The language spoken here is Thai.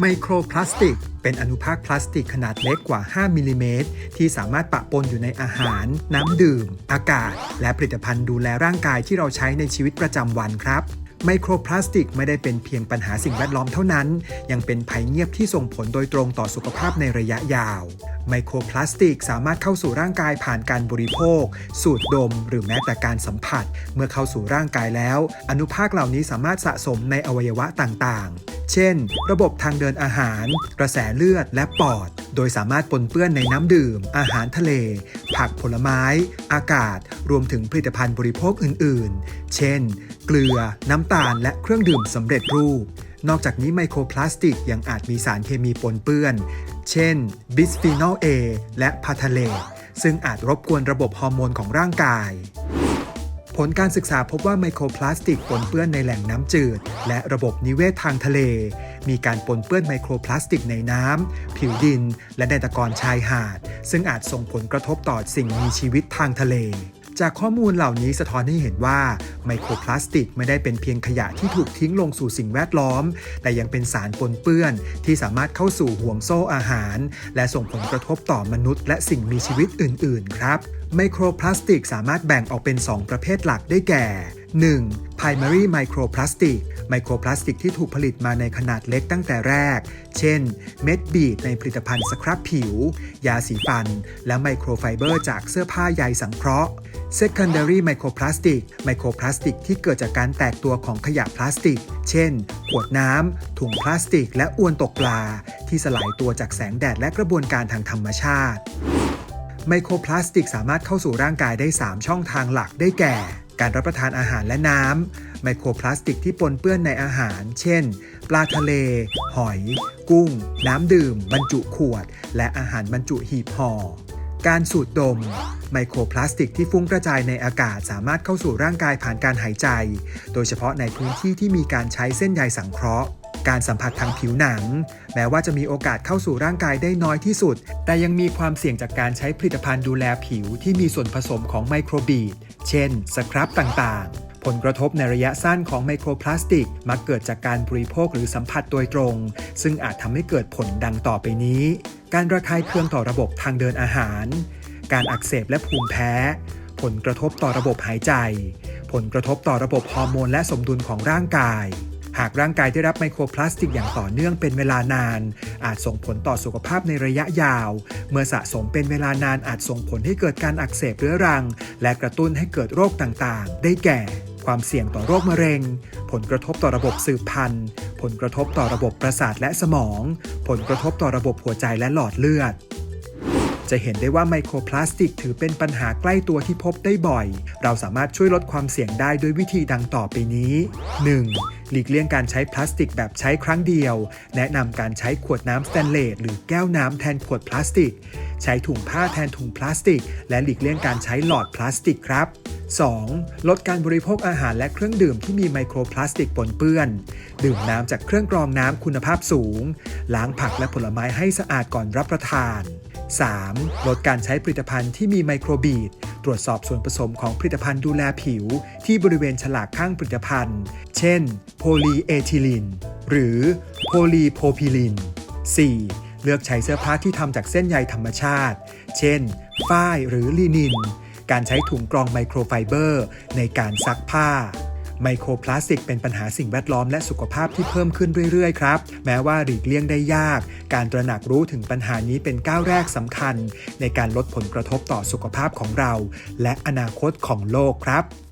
ไมโครพลาสติก เป็นอนุภาคพลาสติกขนาดเล็กกว่า 5มิลลิเมตรที่สามารถปะปนอยู่ในอาหาร น้ำดื่ม อากาศ และผลิตภัณฑ์ดูแลร่างกายที่เราใช้ในชีวิตประจำวันครับไมโครพลาสติกไม่ได้เป็นเพียงปัญหาสิ่งแวดล้อมเท่านั้น ยังเป็นภัยเงียบที่ส่งผลโดยตรงต่อสุขภาพในระยะยาว ไมโครพลาสติกสามารถเข้าสู่ร่างกายผ่านการบริโภค สูดดม หรือแม้แต่การสัมผัส เมื่อเข้าสู่ร่างกายแล้ว อนุภาคเหล่านี้สามารถสะสมในอวัยวะต่างๆ เช่น ระบบทางเดินอาหาร กระแสเลือดและปอด โดยสามารถปนเปื้อนในน้ำดื่ม อาหารทะเล ผักผลไม้ อากาศ รวมถึงผลิตภัณฑ์บริโภคอื่น ๆ เช่น เกลือ น้ำตาล และเครื่องดื่มสำเร็จรูป นอกจากนี้ไมโครพลาสติกยังอาจมีสารเคมีปนเปื้อน เช่น บิสฟีนอล A และพาทาเลซึ่งอาจรบกวนระบบฮอร์โมนของร่างกาย ผลการศึกษาพบว่าไมโครพลาสติกปนเปื้อนในแหล่งน้ำจืด และระบบนิเวศทางทะเล มีการปนเปื้อนไมโครพลาสติกในน้ำ ผิวดิน และในตะกอนชายหาด ซึ่งอาจส่งผลกระทบต่อสิ่งมีชีวิตทางทะเล จากข้อมูลเหล่านี้สะท้อนให้เห็นว่าไมโครพลาสติกไม่ได้เป็นเพียงขยะที่ถูกทิ้งลงสู่สิ่งแวดล้อม แต่ยังเป็นสารปนเปื้อนที่สามารถเข้าสู่ห่วงโซ่อาหาร และส่งผลกระทบต่อมนุษย์ และสิ่งมีชีวิตอื่น ๆ ครับ ไมโครพลาสติกสามารถแบ่งออกเป็น 2 ประเภทหลักได้แก่ 1. primary microplastic ไมโครพลาสติกที่ถูกผลิตมาในขนาดเล็กตั้งแต่แรก เช่น เม็ดบีดในผลิตภัณฑ์สครับผิว ยาสีฟัน และไมโครไฟเบอร์จากเสื้อผ้าใยสังเคราะห์ secondary microplastic ไมโครพลาสติกที่เกิดจากการแตกตัวของขยะพลาสติก เช่น ขวดน้ำ ถุงพลาสติก และอวนตกปลา ที่สลายตัวจากแสงแดดและกระบวนการทางธรรมชาติ ไมโครพลาสติกสามารถเข้าสู่ร่างกายได้ 3 ช่องทางหลักได้แก่ การรับประทานอาหารและน้ำ ไมโครพลาสติกที่ปนเปื้อนในอาหาร เช่น ปลาทะเล หอย กุ้ง น้ำดื่ม บรรจุขวด และอาหารบรรจุหีบห่อ การสูดดม ไมโครพลาสติกที่ฟุ้งกระจายในอากาศสามารถเข้าสู่ร่างกายผ่านการหายใจ โดยเฉพาะในพื้นที่ที่มีการใช้เส้นใยสังเคราะห์ การสัมผัสทางผิวหนัง แม้ว่าจะมีโอกาสเข้าสู่ร่างกายได้น้อยที่สุด แต่ยังมีความเสี่ยงจากการใช้ผลิตภัณฑ์ดูแลผิวที่มีส่วนผสมของไมโครบีดเช่น สครับต่างๆผลกระทบในระยะสั้นของไมโครพลาสติก มักเกิดจากการบริโภคหรือสัมผัสโดยตรง ซึ่งอาจทำให้เกิดผลดังต่อไปนี้ การระคายเคืองต่อระบบทางเดินอาหาร การอักเสบและภูมิแพ้ ผลกระทบต่อระบบหายใจ ผลกระทบต่อระบบฮอร์โมนและสมดุลของร่างกาย หากร่างกายได้รับไมโครพลาสติกอย่างต่อเนื่องเป็นเวลานาน อาจส่งผลต่อสุขภาพในระยะยาว เมื่อสะสมเป็นเวลานานอาจส่งผลให้เกิดการอักเสบเรื้อรัง และกระตุ้นให้เกิดโรคต่างๆ ได้แก่ ความเสี่ยงต่อโรคมะเร็ง ผลกระทบต่อระบบสืบพันธุ์ ผลกระทบต่อระบบประสาทและสมอง ผลกระทบต่อระบบหัวใจและหลอดเลือด จะเห็นได้ว่าไมโครพลาสติก ถือเป็นปัญหาใกล้ตัวที่พบได้บ่อย เราสามารถช่วยลดความเสี่ยงได้ด้วยวิธีดังต่อไปนี้ 1. หลีกเลี่ยงการใช้พลาสติกแบบใช้ครั้งเดียว แนะนำการใช้ขวดน้ำสแตนเลสหรือแก้วน้ำแทนขวดพลาสติก ใช้ถุงผ้าแทนถุงพลาสติก และหลีกเลี่ยงการใช้หลอดพลาสติกครับ 2. ลดการบริโภคอาหารและเครื่องดื่มที่มีไมโครพลาสติกปนเปื้อน ดื่มน้ำจากเครื่องกรองน้ำคุณภาพสูง ล้างผักและผลไม้ให้สะอาดก่อนรับประทาน 3. ลดการใช้ผลิตภัณฑ์ที่มีไมโครบีด ตรวจสอบส่วนผสมของผลิตภัณฑ์ดูแลผิว ที่บริเวณฉลากข้างผลิตภัณฑ์ เช่น โพลีเอทิลินหรือโพลีโพพิลิน 4. เลือกใช้เสื้อผ้าที่ทำจากเส้นใยธรรมชาติ เช่น ฝ้ายหรือลีนิน การใช้ถุงกรองไมโครไฟเบอร์ ในการซักผ้า ไมโครพลาสติกเป็นปัญหาสิ่งแวดล้อมและสุขภาพที่เพิ่มขึ้นเรื่อยๆครับ แม้ว่าหลีกเลี่ยงได้ยาก การตระหนักรู้ถึงปัญหานี้เป็นก้าวแรกสำคัญ ในการลดผลกระทบต่อสุขภาพของเรา และอนาคตของโลกครับ